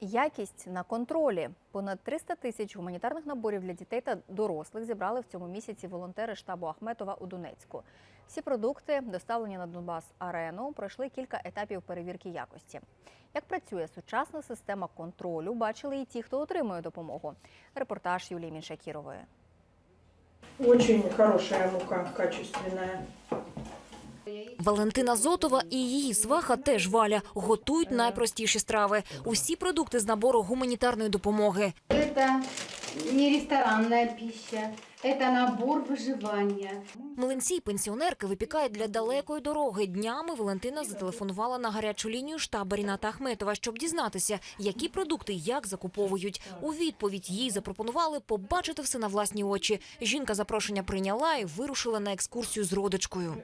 Якість на контролі. Понад 300 тисяч гуманітарних наборів для дітей та дорослих зібрали в цьому місяці волонтери штабу Ахметова у Донецьку. Всі продукти, доставлені на Донбас Арену, пройшли кілька етапів перевірки якості. Як працює сучасна система контролю, бачили і ті, хто отримує допомогу. Репортаж Юлії Міншакірової. Очень хорошая мука, качественная. Валентина Зотова і її сваха теж Валя готують найпростіші страви. Усі продукти з набору гуманітарної допомоги. Это не ресторанная пища, это набор выживания. Млинці й пенсіонерки випікають для далекої дороги. Днями Валентина зателефонувала на гарячу лінію штабу Ріната Ахметова, щоб дізнатися, які продукти як закуповують. У відповідь їй запропонували побачити все на власні очі. Жінка запрошення прийняла і вирушила на екскурсію з родичкою.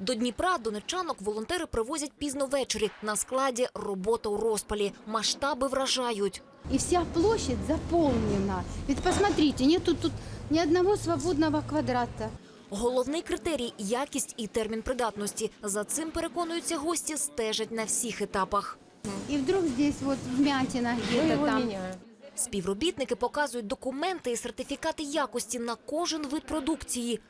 До Дніпра донечанок волонтери привозять пізно ввечері. На складі робота у розпалі. Масштаби вражають. И вся площадь заполнена. Ведь посмотрите, нету тут ни одного свободного квадрата. Головний критерій якість і термін придатності. За цим переконуються гості, стежать на всіх етапах. И вдруг здесь вот вмятина где-то там. Співробітники показують документи і сертифікати якості на кожен вид продукції.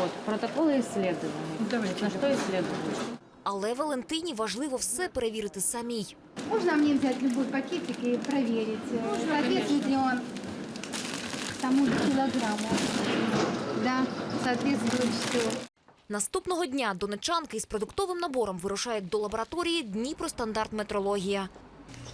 Вот, протоколы исследований. На что исследовать? Але Валентині важливо все перевірити самій. Можно мне взять любой пакетик и проверить, э, соответствует ли он тому килограмму? Да, соответствует все. Наступного дня донечанки із продуктовим набором вирушають до лабораторії Дніпростандарт метрологія.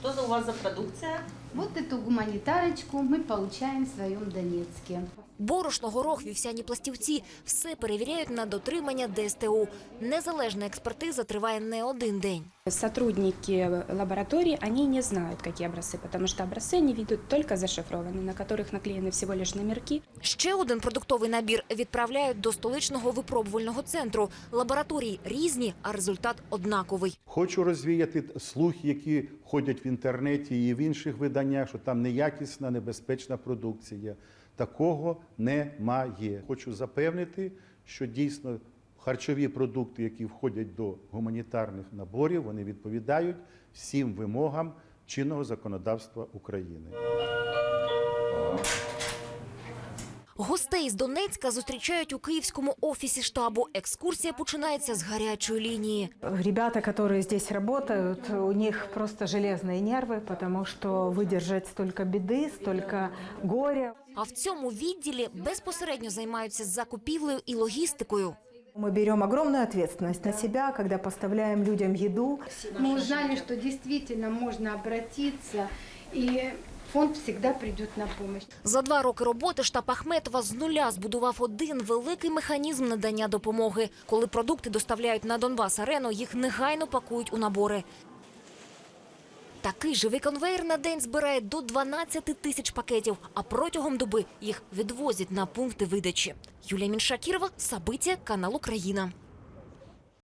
Что за у вас за продукция? Вот эту гуманитарочку мы получаем в своем Донецке. Борошно, горох, вівсяні пластівці – все перевіряють на дотримання ДСТУ. Незалежна експертиза триває не один день. Сотрудники лаборатории, они не знают, какие образцы, потому что образцы они ведут только зашифрованные, на которых наклеены всего лишь номерки. Ще один продуктовий набір відправляють до столичного випробувального центру. Лабораторії різні, а результат однаковий. Хочу розвіяти слухи, які ходять в інтернеті і в інших виданнях, що там неякісна, небезпечна продукція. Такого немає. Хочу запевнити, що дійсно харчові продукти, які входять до гуманітарних наборів, вони відповідають всім вимогам чинного законодавства України. Гостей з Донецька зустрічають у київському офісі штабу. Екскурсія починається з гарячої лінії. Ребята, которые здесь работают, у них просто железные нервы, потому что выдержать столько беды, столько горя. А в цьому відділі безпосередньо займаються закупівлею і логістикою. Мы берем огромную ответственность на себя, когда поставляем людям еду. Мы узнали, что действительно можно обратиться, и фонд всегда придет на помощь. За два роки роботи штаб Ахметова з нуля збудував один великий механізм надання допомоги. Коли продукти доставляють на Донбас арену, їх негайно пакують у набори. Такий живий конвейер на день збирає до 12 тисяч пакетів, а протягом доби їх відвозять на пункти видачі. Юлія Міншакірова, Сабиття, канал Україна.